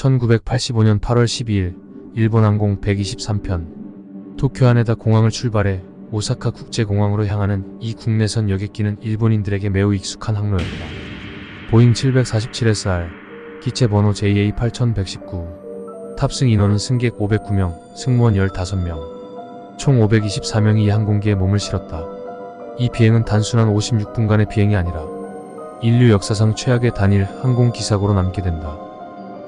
1985년 8월 12일 일본 항공 123편 도쿄 하네다 공항을 출발해 오사카 국제공항으로 향하는 이 국내선 여객기는 일본인들에게 매우 익숙한 항로였다. 보잉 747SR 기체 번호 JA 8119 탑승 인원은 승객 509명, 승무원 15명 총 524명이 이 항공기에 몸을 실었다. 이 비행은 단순한 56분간의 비행이 아니라 인류 역사상 최악의 단일 항공기사고로 남게 된다.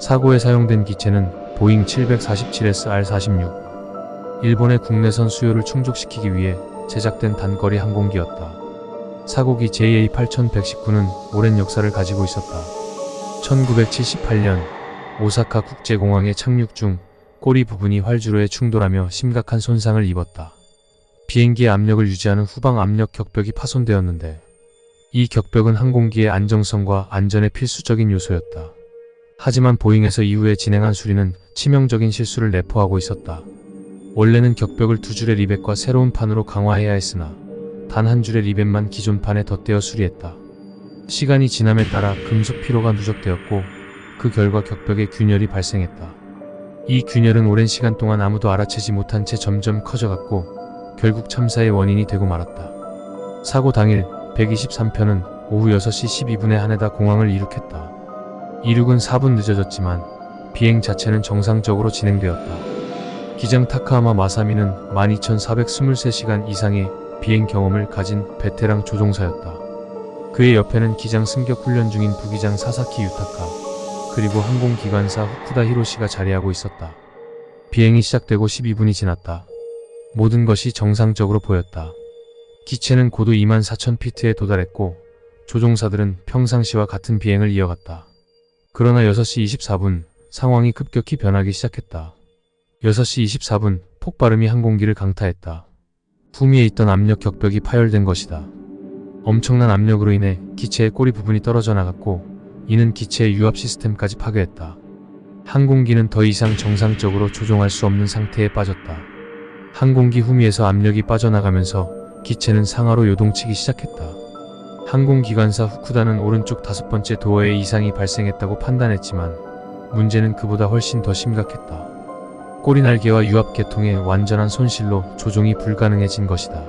사고에 사용된 기체는 보잉 747SR-46. 일본의 국내선 수요를 충족시키기 위해 제작된 단거리 항공기였다. 사고기 JA8119는 오랜 역사를 가지고 있었다. 1978년 오사카 국제공항에 착륙 중 꼬리 부분이 활주로에 충돌하며 심각한 손상을 입었다. 비행기의 압력을 유지하는 후방 압력 격벽이 파손되었는데 이 격벽은 항공기의 안정성과 안전의 필수적인 요소였다. 하지만 보잉에서 이후에 진행한 수리는 치명적인 실수를 내포하고 있었다. 원래는 격벽을 두 줄의 리벳과 새로운 판으로 강화해야 했으나 단 한 줄의 리벳만 기존 판에 덧대어 수리했다. 시간이 지남에 따라 금속 피로가 누적되었고 그 결과 격벽에 균열이 발생했다. 이 균열은 오랜 시간 동안 아무도 알아채지 못한 채 점점 커져갔고 결국 참사의 원인이 되고 말았다. 사고 당일 123편은 오후 6시 12분에 하네다 공항을 이륙했다. 이륙은 4분 늦어졌지만 비행 자체는 정상적으로 진행되었다. 기장 타카하마 마사미는 12,423시간 이상의 비행 경험을 가진 베테랑 조종사였다. 그의 옆에는 기장 승격 훈련 중인 부기장 사사키 유타카, 그리고 항공기관사 후쿠다 히로시가 자리하고 있었다. 비행이 시작되고 12분이 지났다. 모든 것이 정상적으로 보였다. 기체는 고도 2만 4천 피트에 도달했고 조종사들은 평상시와 같은 비행을 이어갔다. 그러나 6시 24분 상황이 급격히 변하기 시작했다. 6시 24분 폭발음이 항공기를 강타했다. 후미에 있던 압력 격벽이 파열된 것이다. 엄청난 압력으로 인해 기체의 꼬리 부분이 떨어져 나갔고 이는 기체의 유압 시스템까지 파괴했다. 항공기는 더 이상 정상적으로 조종할 수 없는 상태에 빠졌다. 항공기 후미에서 압력이 빠져나가면서 기체는 상하로 요동치기 시작했다. 항공기관사 후쿠다는 오른쪽 다섯 번째 도어에 이상이 발생했다고 판단했지만 문제는 그보다 훨씬 더 심각했다. 꼬리 날개와 유압 계통의 완전한 손실로 조종이 불가능해진 것이다.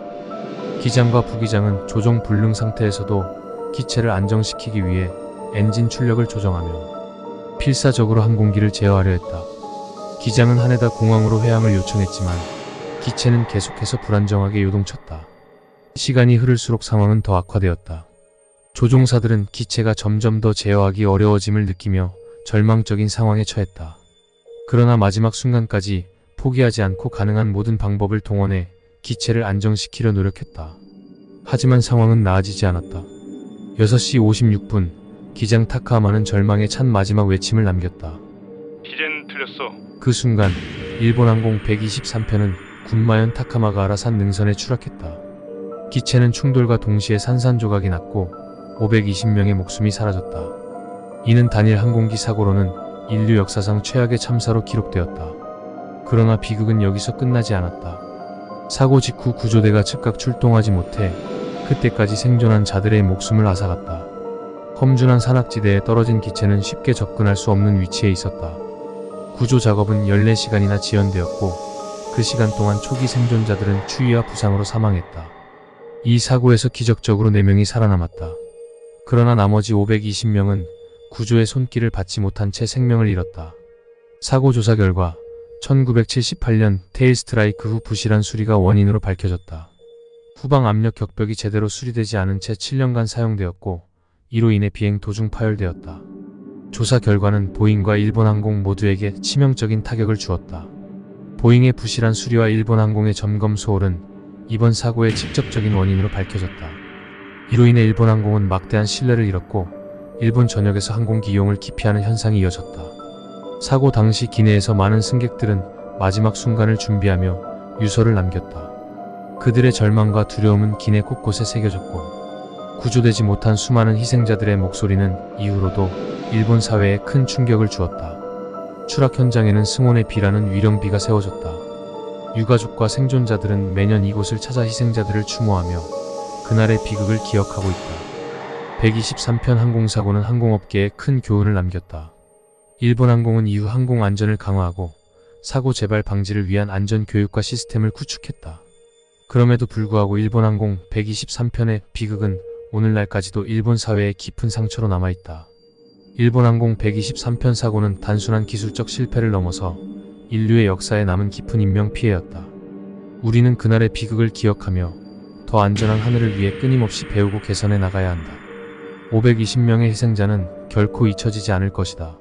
기장과 부기장은 조종 불능 상태에서도 기체를 안정시키기 위해 엔진 출력을 조정하며 필사적으로 항공기를 제어하려 했다. 기장은 하네다 공항으로 회항을 요청했지만 기체는 계속해서 불안정하게 요동쳤다. 시간이 흐를수록 상황은 더 악화되었다. 조종사들은 기체가 점점 더 제어하기 어려워짐을 느끼며 절망적인 상황에 처했다. 그러나 마지막 순간까지 포기하지 않고 가능한 모든 방법을 동원해 기체를 안정시키려 노력했다. 하지만 상황은 나아지지 않았다. 6시 56분 기장 타카하마는 절망에 찬 마지막 외침을 남겼다. 이젠 틀렸어. 그 순간 일본 항공 123편은 군마현 타카마가 아라산 능선에 추락했다. 기체는 충돌과 동시에 산산조각이 났고 520명의 목숨이 사라졌다. 이는 단일 항공기 사고로는 인류 역사상 최악의 참사로 기록되었다. 그러나 비극은 여기서 끝나지 않았다. 사고 직후 구조대가 즉각 출동하지 못해 그때까지 생존한 자들의 목숨을 앗아갔다. 험준한 산악지대에 떨어진 기체는 쉽게 접근할 수 없는 위치에 있었다. 구조 작업은 14시간이나 지연되었고 그 시간 동안 초기 생존자들은 추위와 부상으로 사망했다. 이 사고에서 기적적으로 4명이 살아남았다. 그러나 나머지 520명은 구조의 손길을 받지 못한 채 생명을 잃었다. 사고 조사 결과 1978년 테일 스트라이크 후 부실한 수리가 원인으로 밝혀졌다. 후방 압력 격벽이 제대로 수리되지 않은 채 7년간 사용되었고 이로 인해 비행 도중 파열되었다. 조사 결과는 보잉과 일본항공 모두에게 치명적인 타격을 주었다. 보잉의 부실한 수리와 일본항공의 점검 소홀은 이번 사고의 직접적인 원인으로 밝혀졌다. 이로 인해 일본 항공은 막대한 신뢰를 잃었고 일본 전역에서 항공기 이용을 기피하는 현상이 이어졌다. 사고 당시 기내에서 많은 승객들은 마지막 순간을 준비하며 유서를 남겼다. 그들의 절망과 두려움은 기내 곳곳에 새겨졌고 구조되지 못한 수많은 희생자들의 목소리는 이후로도 일본 사회에 큰 충격을 주었다. 추락 현장에는 승원의 비라는 위령비가 세워졌다. 유가족과 생존자들은 매년 이곳을 찾아 희생자들을 추모하며 그날의 비극을 기억하고 있다. 123편 항공사고는 항공업계에 큰 교훈을 남겼다. 일본 항공은 이후 항공 안전을 강화하고 사고 재발 방지를 위한 안전 교육과 시스템을 구축했다. 그럼에도 불구하고 일본 항공 123편의 비극은 오늘날까지도 일본 사회에 깊은 상처로 남아있다. 일본 항공 123편 사고는 단순한 기술적 실패를 넘어서 인류의 역사에 남은 깊은 인명 피해였다. 우리는 그날의 비극을 기억하며 더 안전한 하늘을 위해 끊임없이 배우고 개선해 나가야 한다. 520명의 희생자는 결코 잊혀지지 않을 것이다.